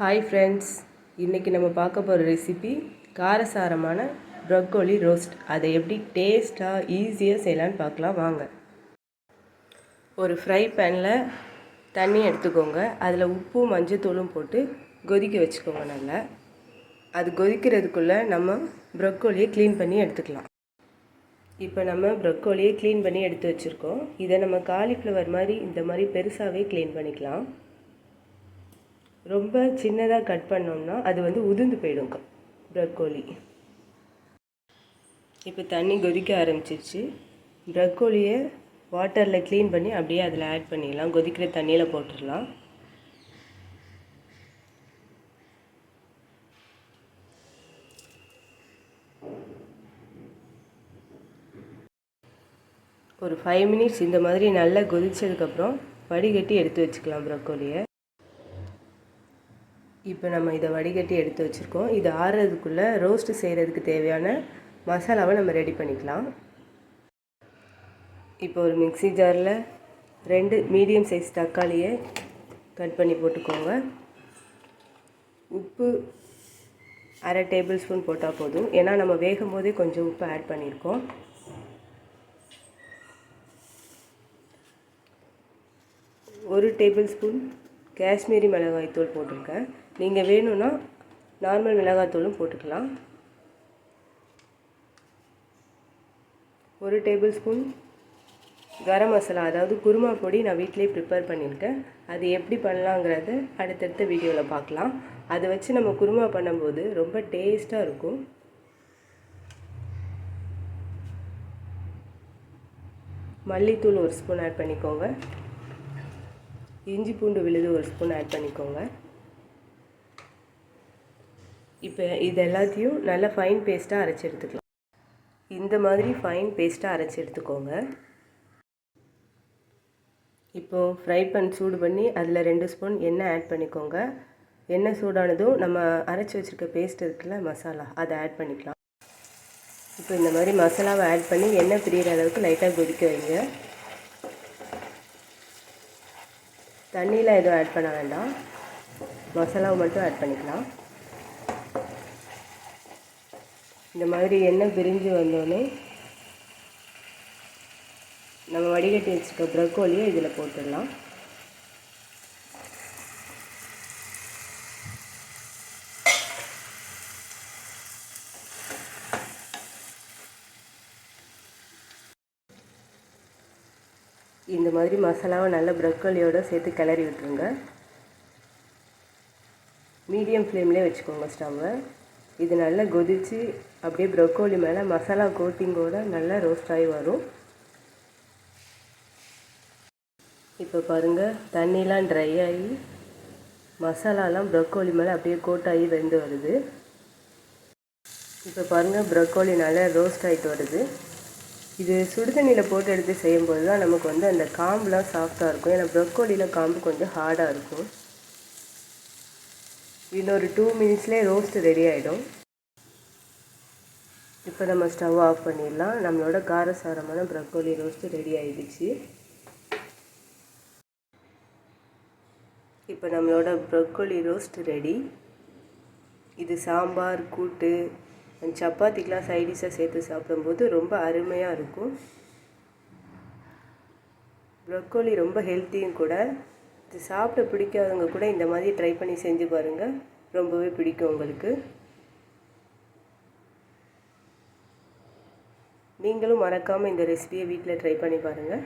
Hi friends இன்றைக்கி நம்ம பார்க்க போகிற ரெசிபி காரசாரமான ப்ரொக்கோலி ரோஸ்ட் அதை எப்படி டேஸ்ட்டாக ஈஸியாக செய்யலான்னு பார்க்கலாம் வாங்க. ஒரு ஃப்ரை பேனில் தண்ணி எடுத்துக்கோங்க. அதில் உப்பும் மஞ்சத்தூளும் போட்டு கொதிக்க வச்சுக்கோங்க நல்லா. அது கொதிக்கிறதுக்குள்ளே நம்ம ப்ரொக்கோலியை க்ளீன் பண்ணி எடுத்துக்கலாம். இப்போ நம்ம ப்ரொக்கோலியை க்ளீன் பண்ணி எடுத்து வச்சுருக்கோம். இதை நம்ம காலிஃப்ளவர் மாதிரி இந்த மாதிரி பெருசாகவே க்ளீன் பண்ணிக்கலாம். ரொம்ப சின்னதாக கட் பண்ணோம்னா அது வந்து உதிர்ந்து போயிடும் ப்ரக்கோலி. இப்போ தண்ணி கொதிக்க ஆரம்பிச்சிருச்சு. ப்ரக்கோலியை வாட்டரில் க்ளீன் பண்ணி அப்படியே அதில் ஆட் பண்ணிடலாம். கொதிக்கிற தண்ணியில் போட்டுடலாம். ஒரு ஃபைவ் மினிட்ஸ் இந்த மாதிரி நல்லா கொதிச்சதுக்கப்புறம் வடிகட்டி எடுத்து வச்சுக்கலாம் ப்ரக்கோலியை. இப்போ நம்ம இதை வடிகட்டி எடுத்து வச்சுருக்கோம். இது ஆறுறதுக்குள்ளே ரோஸ்ட்டு செய்கிறதுக்கு தேவையான மசாலாவை நம்ம ரெடி பண்ணிக்கலாம். இப்போ ஒரு மிக்சி ஜாரில் ரெண்டு மீடியம் சைஸ் தக்காளியை கட் பண்ணி போட்டுக்கோங்க. உப்பு அரை டேபிள் ஸ்பூன் போட்டால் போதும். ஏன்னா நம்ம வேகும் போதே கொஞ்சம் உப்பு ஆட் பண்ணியிருக்கோம். ஒரு டேபிள் ஸ்பூன் காஷ்மீரி மிளகாய்த்தூள் போட்டிருக்கேன். நீங்கள் வேணும்னா நார்மல் மிளகாய்த்தூளும் போட்டுக்கலாம். ஒரு டேபிள் ஸ்பூன் கரம் மசாலா அதாவது குருமா பொடி நான் வீட்டிலே ப்ரிப்பேர் பண்ணியிருக்கேன். அது எப்படி பண்ணலாங்கிறத அடுத்தடுத்த வீடியோவில் பார்க்கலாம். அதை வச்சு நம்ம குருமா பண்ணும்போது ரொம்ப டேஸ்ட்டாக இருக்கும். மல்லித்தூள் ஒரு ஸ்பூன் ஆட் பண்ணிக்கோங்க. இஞ்சி பூண்டு விழுது ஒரு ஸ்பூன் ஆட் பண்ணிக்கோங்க. இப்போ இது எல்லாத்தையும் நல்லா ஃபைன் பேஸ்ட்டாக அரைச்சி எடுத்துக்கலாம். இந்த மாதிரி ஃபைன் பேஸ்ட்டாக அரைச்சி எடுத்துக்கோங்க. இப்போது ஃப்ரை பன் சூடு பண்ணி அதில் ரெண்டு ஸ்பூன் எண்ணெய் ஆட் பண்ணிக்கோங்க. எண்ணெய் சூடானதும் நம்ம அரைச்சி வச்சுருக்க பேஸ்ட் இருக்குல்ல மசாலா அதை ஆட் பண்ணிக்கலாம். இப்போ இந்த மாதிரி மசாலாவை ஆட் பண்ணி எண்ணெய் பிரியிற அளவுக்கு லைட்டாக கொதிக்க வைங்க. தண்ணியில் எதுவும் ஆட் பண்ண வேண்டாம். மசாலாவை மட்டும் ஆட் பண்ணிக்கலாம். இந்த மாதிரி எண்ணெய் பிரிஞ்சு வந்தோடனே நம்ம வடிகட்டி வச்சுக்க ப்ரக்கோலியை இதில் போட்டுடலாம். இந்த மாதிரி மசாலாவை நல்லா ப்ரொக்கோலியோடு சேர்த்து கிளறி விட்டுருங்க. மீடியம் ஃப்ளேம்லேயே வச்சுக்கோங்க ஸ்டவ்வை. இது நல்லா கொதித்து அப்படியே ப்ரொக்கோலி மேலே மசாலா கோட்டிங்கோடு நல்லா ரோஸ்ட் ஆகி வரும். இப்போ பாருங்கள் தண்ணிலாம் ட்ரை ஆகி மசாலாலாம் ப்ரொக்கோலி மேலே அப்படியே கோட்டாகி வெந்து வருது. இப்போ பாருங்கள் ப்ரொக்கோலி நல்லா ரோஸ்ட் ஆகிட்டு வருது. இது சுடுதண்ணியில் போட்டு எடுத்து செய்யும்போது தான் நமக்கு வந்து அந்த காம்புலாம் சாஃப்டாக இருக்கும். ஏன்னா ப்ரொக்கோலியில் காம்பு கொஞ்சம் ஹார்டாக இருக்கும். இன்னொரு டூ மினிட்ஸ்லேயே ரோஸ்ட் ரெடி ஆகிடும் இப்போ நம்ம ஸ்டவ் ஆஃப் பண்ணிடலாம். நம்மளோட காரசாரமான ப்ரக்கோலி ரோஸ்ட்டு ரெடி ஆகிடுச்சு இப்போ நம்மளோட ப்ரக்கோலி ரோஸ்ட் ரெடி இது சாம்பார் கூட்டு சப்பாத்திக்கெலாம் சைடிஷாக சேர்த்து சாப்பிடும்போது ரொம்ப அருமையாக இருக்கும். ப்ரொக்கோலி ரொம்ப ஹெல்த்தியும் கூட. இது சாப்பிட பிடிக்காதவங்க கூட இந்த மாதிரி ட்ரை பண்ணி செஞ்சு பாருங்கள் ரொம்பவே பிடிக்கும் உங்களுக்கு. நீங்களும் மறக்காமல் இந்த ரெசிபியை வீட்டில் ட்ரை பண்ணி பாருங்கள்